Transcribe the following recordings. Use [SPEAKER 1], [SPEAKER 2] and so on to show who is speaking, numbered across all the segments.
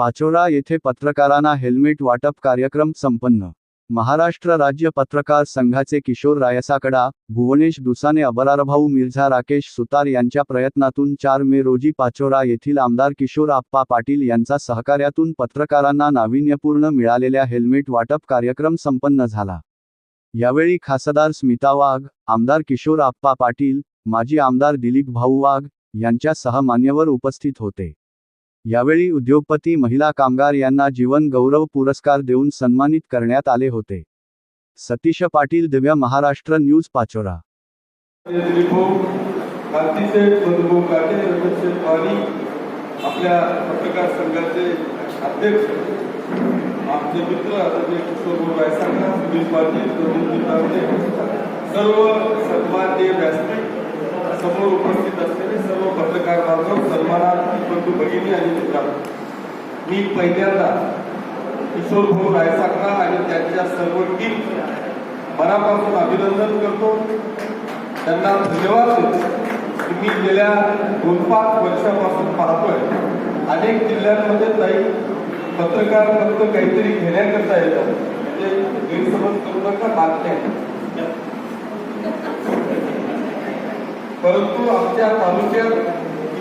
[SPEAKER 1] पाचोरा येथे पत्रकारांना हेल्मेट वाटप कार्यक्रम संपन्न. महाराष्ट्र राज्य पत्रकार संघाचे किशोर रायसाकडा भुवनेश दुसाने अबरारभाऊ मिर्झा राकेश सुतार यांच्या प्रयत्नातून चार मे रोजी पाचोरा येथील आमदार किशोर आप्पा पाटील यांचा सहकार्यातून पत्रकारांना नाविन्यपूर्ण मिळालेल्या हेल्मेट वाटप कार्यक्रम संपन्न झाला. यावेळी खासदार स्मिता वाघ आमदार किशोर आप्पा पाटील माजी आमदार दिलीप भाऊ वाघ यांच्यासह मान्यवर उपस्थित होते. यावेळी उद्योगपती महिला कामगार यांना जीवन गौरव पुरस्कार देऊन सन्मानित करण्यात आले होते. सतीश पाटील दिव्या महाराष्ट्र न्यूज पाचोरा.
[SPEAKER 2] आपल्या पत्रकार संघाचे अध्यक्ष आमचे मित्र किशोरभाऊ रायसांगा सुनील पाटील प्रवीण तावडे सर्व सन्मान्य व्यासपीठ समोर उपस्थित असलेले सर्व पत्रकार सन्मानात बंधू भगिनी आणि मित्रांनो मी पहिल्यांदा किशोर भाऊ रायसांगा आणि त्यांच्या सर्व टीम मनापासून अभिनंदन करतो. त्यांना धन्यवाद देतो मी गेल्या दोन पाच वर्षापासून पाहतोय. अनेक जिल्ह्यांमध्ये काही पत्रकार फक्त काहीतरी घेण्याकरता येतात. म्हणजे गैरसमज करू नका बातम्या परंतु आमच्या तालुक्यात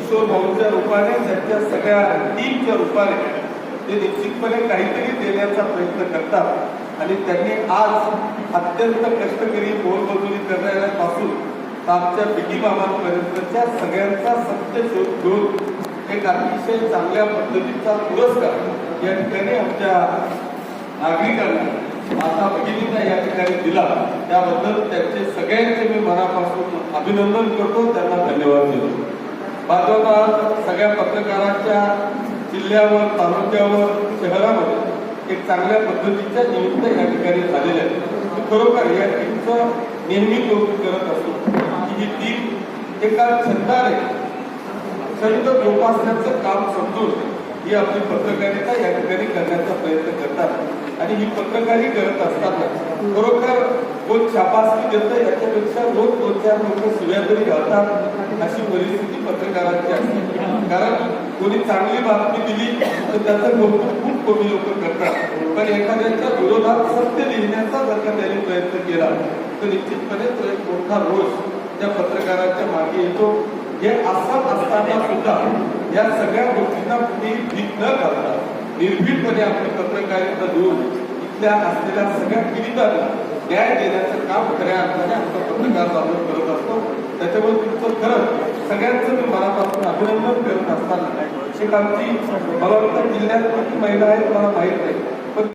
[SPEAKER 2] किशोर भाऊंच्या रूपाने त्यांच्या सगळ्या टीमच्या रूपाने ते निश्चितपणे काहीतरी देण्याचा प्रयत्न करतात. आणि त्यांनी आज अत्यंत कष्टकरी मोलमजुरी करणाऱ्यापासून आमच्या बिटी मामांपर्यंतच्या सगळ्यांचा सत्य शोध घेऊन एक अतिशय चांगल्या पद्धतीचा पुरस्कार या ठिकाणी आमच्या नागरिकांना आता भगिनींना या ठिकाणी दिला. त्याबद्दल त्यांचे सगळ्यांचे मी मनापासून अभिनंदन करतो. त्यांना धन्यवाद देतो. बांधवांना सगळ्या पत्रकारांच्या जिल्ह्यावर तालुक्यावर शहरामध्ये एक चांगल्या पद्धतीच्या निमित्त या ठिकाणी झालेल्या आहेत. खरोखर या टीमचं नेहमी कौतुक करत असतो की ही टीम एका छंदाने छंद जोपासण्याचं काम समजून ही आपली पत्रकारिता या ठिकाणी करण्याचा प्रयत्न करतात. आणि ही पत्रकारी करत असताना खरोखर कोण शाबासकी देतं याच्यापेक्षा रोज दोन चार लोक शिव्या घालतात अशी परिस्थिती पत्रकारांची असते. कारण कोणी चांगली बातमी दिली तर त्याचं कौतुक खूप कमी लोक करतात. पण एखाद्याच्या विरोधात सत्य लिहिण्याचा जर का त्यांनी प्रयत्न केला तर निश्चितपणे तो एक मोठा रोष त्या पत्रकाराच्या मागे येतो. हे असं असताना सुद्धा या सगळ्या गोष्टींना कुठेही भीत न घालता निर्भीडपणे आपली पत्रकारिता देऊन इथल्या असलेल्या सगळ्या पीडितांना न्याय देण्याचं काम खऱ्या अर्थाने आमचा पत्रकार बांधव करत असतो. त्याच्यामुळे तुमचं खरंच सगळ्यांचं मी मनापासून अभिनंदन करत असताना एक आमची मला वाटतं जिल्ह्यात किती महिला आहेत मला माहीत नाही.